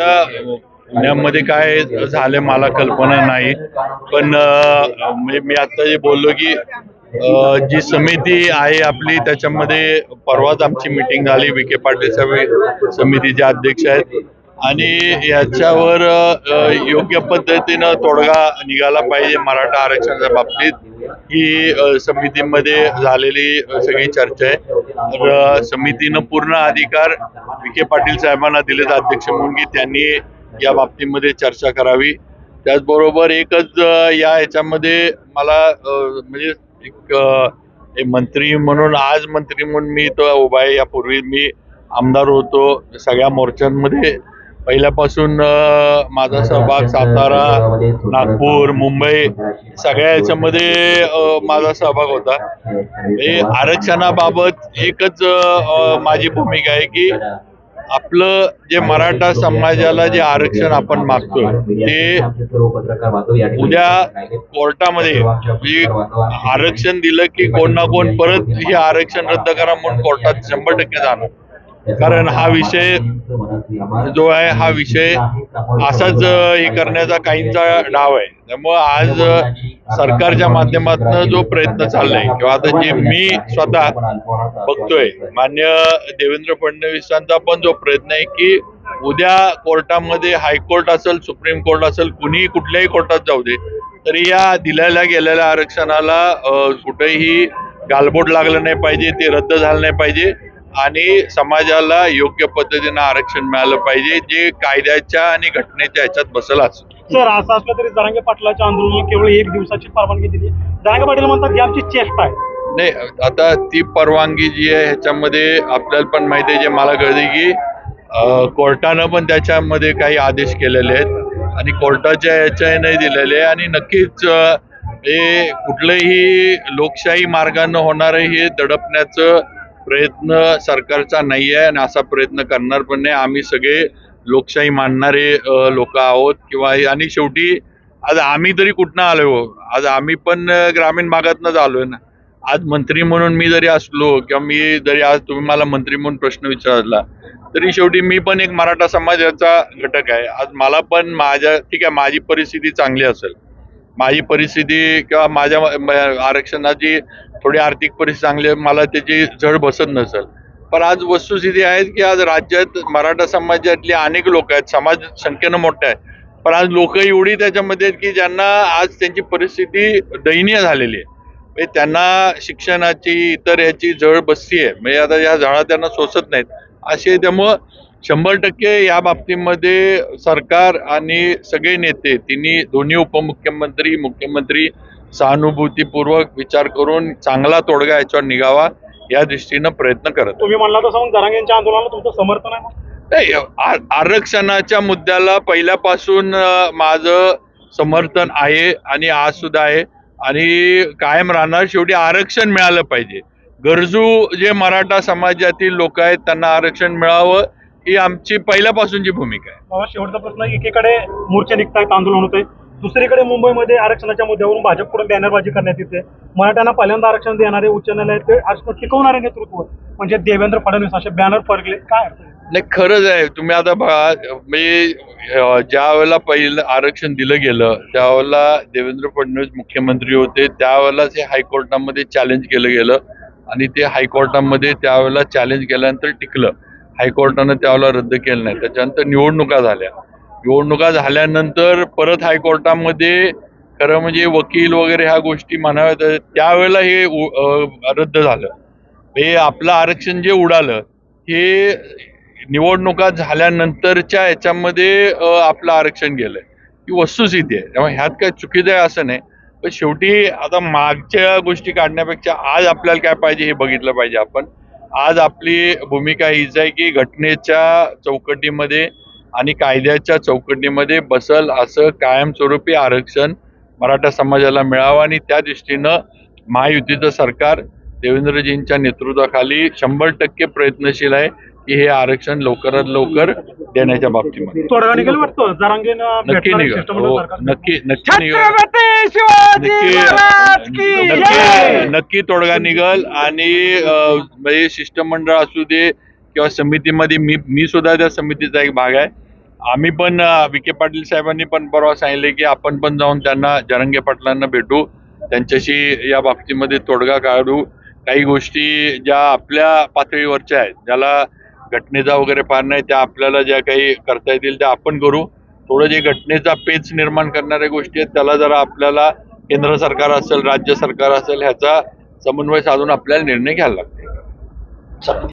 आता पुण्यामध्ये काय झालं मला कल्पना नाही. पण म्हणजे मी आता जे बोललो की जी समिती आहे आपली त्याच्यामध्ये परवाच आमची मिटिंग झाली. विखे पाटील साहेब समितीचे अध्यक्ष आहेत. आणि याच्यावर योग्य पद्धतीनं तोडगा निघाला पाहिजे मराठा आरक्षणाच्या बाबतीत. ही समितीमध्ये झालेली सगळी चर्चा आहे. तर समितीनं पूर्ण अधिकार विखे पाटील साहेबांना दिलेत. अध्यक्ष म्हणून की त्यांनी या बाबतीमध्ये चर्चा करावी. त्याचबरोबर एकच या ह्याच्यामध्ये मला म्हणजे एक मंत्री म्हणून आज मंत्री म्हणून मी तो उभा आहे. यापूर्वी मी आमदार होतो. सगळ्या मोर्चांमध्ये पहिल्यापासून माझा सहभाग सातारा नागपूर मुंबई सगळ्या याच्यामध्ये माझा सहभाग होता. हे आरक्षणाबाबत एकच माझी भूमिका आहे की आपलं जे मराठा समाजाला जे आरक्षण आपण मागतोय ते उद्या कोर्टामध्ये आरक्षण दिलं की कोण ना कोण परत हे आरक्षण रद्द करा म्हणून कोर्टात शंभर टक्के जाणार. कारण हा विषय जो आहे हा विषय असाच हे करण्याचा काहींचा डाव आहे. त्यामुळं आज सरकारच्या माध्यमातून जो प्रयत्न चाललाय किंवा आता जे मी स्वतः बघतोय. मान्य देवेंद्र फडणवीसांचा पण जो प्रयत्न आहे की उद्या कोर्टामध्ये हायकोर्ट असेल सुप्रीम कोर्ट असेल कुणीही कुठल्याही कोर्टात जाऊ दे तरी या दिलेल्या गेलेल्या आरक्षणाला कुठेही गालबोट लागलं नाही पाहिजे ते रद्द झालं नाही पाहिजे. आणि समाजाला योग्य पद्धतीनं आरक्षण मिळालं पाहिजे जे कायद्याच्या आणि घटनेच्या ह्याच्यात बसल असं सर असं असलं तरी जरांगे पाटलाच्या आंदोलनाला केवळ एक दिवसाची परवानगी दिली. जरांगे पाटील म्हणतात ही आमची चेष्टा आहे. नाही आता ती परवानगी जी आहे ह्याच्यामध्ये आपल्याला पण माहिती आहे जे मला कळते की कोर्टानं पण त्याच्यामध्ये काही आदेश केलेले आहेत. आणि कोर्टाच्या ह्याच्या नाही दिलेले आहे. आणि नक्कीच हे कुठलंही लोकशाही मार्गानं होणारं हे दडपण्याचं प्रयत्न सरकारचा नाही आहे आणि असा प्रयत्न करणार पण नाही. आम्ही सगळे लोकशाही मानणारे लोक आहोत किंवा आणि शेवटी आज आम्ही तरी कुठनं आलो हो? आज आम्ही पण ग्रामीण भागातनंच आलोय ना. आज मंत्री म्हणून मी जरी असलो किंवा मी जरी आज तुम्ही मला मंत्री म्हणून प्रश्न विचारला तरी शेवटी मी पण एक मराठा समाजाचा घटक आहे. आज मला पण माझ्या ठीक आहे माझी परिस्थिती चांगली असेल. माझी परिस्थिती किंवा माझ्या आरक्षणाची थोडी आर्थिक परिस्थिती चांगली आहे, मला त्याची झड बसत नसेल. पण आज वस्तुस्थिती आहे की आज राज्यात मराठा समाजातले अनेक लोक आहेत समाज संख्येनं मोठा आहे. पण आज लोक एवढी त्याच्यामध्ये आहेत की ज्यांना आज त्यांची परिस्थिती दयनीय झालेली आहे. म्हणजे त्यांना शिक्षणाची इतर ह्याची झळ बसती आहे. म्हणजे आता या झळा त्यांना सोसत नाहीत. असे त्यामुळं शंभर टक्के या बाबतीमध्ये सरकार आणि सगळे नेते तिन्ही दोन्ही उपमुख्यमंत्री मुख्यमंत्री सहानुभूतीपूर्वक विचार करून चांगला तोडगा याच्यावर निघावा या दृष्टीनं प्रयत्न करत आहेत. तुम्ही म्हणला तसं जरांगेंच्या आंदोलनाला तुमचं समर्थन आहे? नाही आरक्षणाच्या मुद्द्याला पहिल्यापासून माझं समर्थन आहे आणि आज सुद्धा आहे आणि कायम राहणार शेवटी आरक्षण मिळालं पाहिजे गरजू जे मराठा समाजातील लोक आहेत त्यांना आरक्षण मिळावं ही आमची पहिल्यापासूनची भूमिका आहे शेवटचा प्रश्न एकीकडे मोर्चे निघतायत आंदोलन होते दुसरीकडे मुंबईमध्ये आरक्षणाच्या मुद्द्यावरून भाजपकडून बॅनरबाजी करण्यात येते. मराठ्यांना पहिल्यांदा आरक्षण देणारे उच्च न्यायालयात ते आरक्षण टिकवणारे नेतृत्व. म्हणजे देवेंद्र फडणवीस असे बॅनर फरकले काय नाही खरंच आहे. तुम्ही आता बघा म्हणजे ज्या वेळेला पहिलं आरक्षण दिलं गेलं त्यावेळेला देवेंद्र फडणवीस मुख्यमंत्री होते. त्यावेळेलाच हे हायकोर्टामध्ये चॅलेंज केलं गेलं आणि ते हायकोर्टामध्ये त्यावेळेला चॅलेंज केल्यानंतर टिकलं. हायकोर्टानं त्यावेळेला रद्द केलं नाही. त्याच्यानंतर निवडणुका झाल्या. निवडणुका झाल्यानंतर परत हायकोर्टामध्ये खरं म्हणजे वकील वगैरे ह्या गोष्टी म्हणाव्या तर त्यावेळेला हे रद्द झालं. हे आपलं आरक्षण जे उडालं हे निवडणुका झाल्यानंतरच्या याच्यामध्ये आपलं आरक्षण गेलं ही वस्तुस्थिती आहे. त्यामुळे ह्यात काय चुकीचं आहे असं नाही. पण शेवटी आता मागच्या गोष्टी काढण्यापेक्षा आज आपल्याला काय पाहिजे हे बघितलं पाहिजे आपण. आज आपली भूमिका हीच आहे की घटनेच्या चौकटीमध्ये आणि कायद्याच्या चौकटीमध्ये बसल असं कायमस्वरूपी आरक्षण मराठा समाजाला मिळावं आणि त्या दृष्टीनं महायुतीचं सरकार देवेंद्रजींच्या नेतृत्वाखाली शंभर टक्के प्रयत्नशील आहे की हे आरक्षण लवकरात लवकर देण्याच्या बाबतीमध्ये नक्की हो. नक्की नक्की नक्की नक्की! नक्की तोडगा निघल आणि म्हणजे शिष्टमंडळ असू दे किंवा समितीमध्ये मी मी सुद्धा त्या समितीचा एक भाग आहे. आम्ही पण विखे पाटील साहेबांनी पण परवा सांगितले की आपण पण जाऊन त्यांना जरंगे पाटलांना भेटू. त्यांच्याशी या बाबतीमध्ये तोडगा काढू. काही गोष्टी ज्या आपल्या पातळीवरच्या आहेत ज्याला घटनेचा वगैरे फार नाही त्या आपल्याला ज्या काही करता येतील त्या आपण करू. थोडं जे घटनेचा पेच निर्माण करणाऱ्या गोष्टी आहेत त्याला जरा आपल्याला केंद्र सरकार असेल राज्य सरकार असेल ह्याचा समन्वय साधून आपल्याला निर्णय घ्यायला लागतो.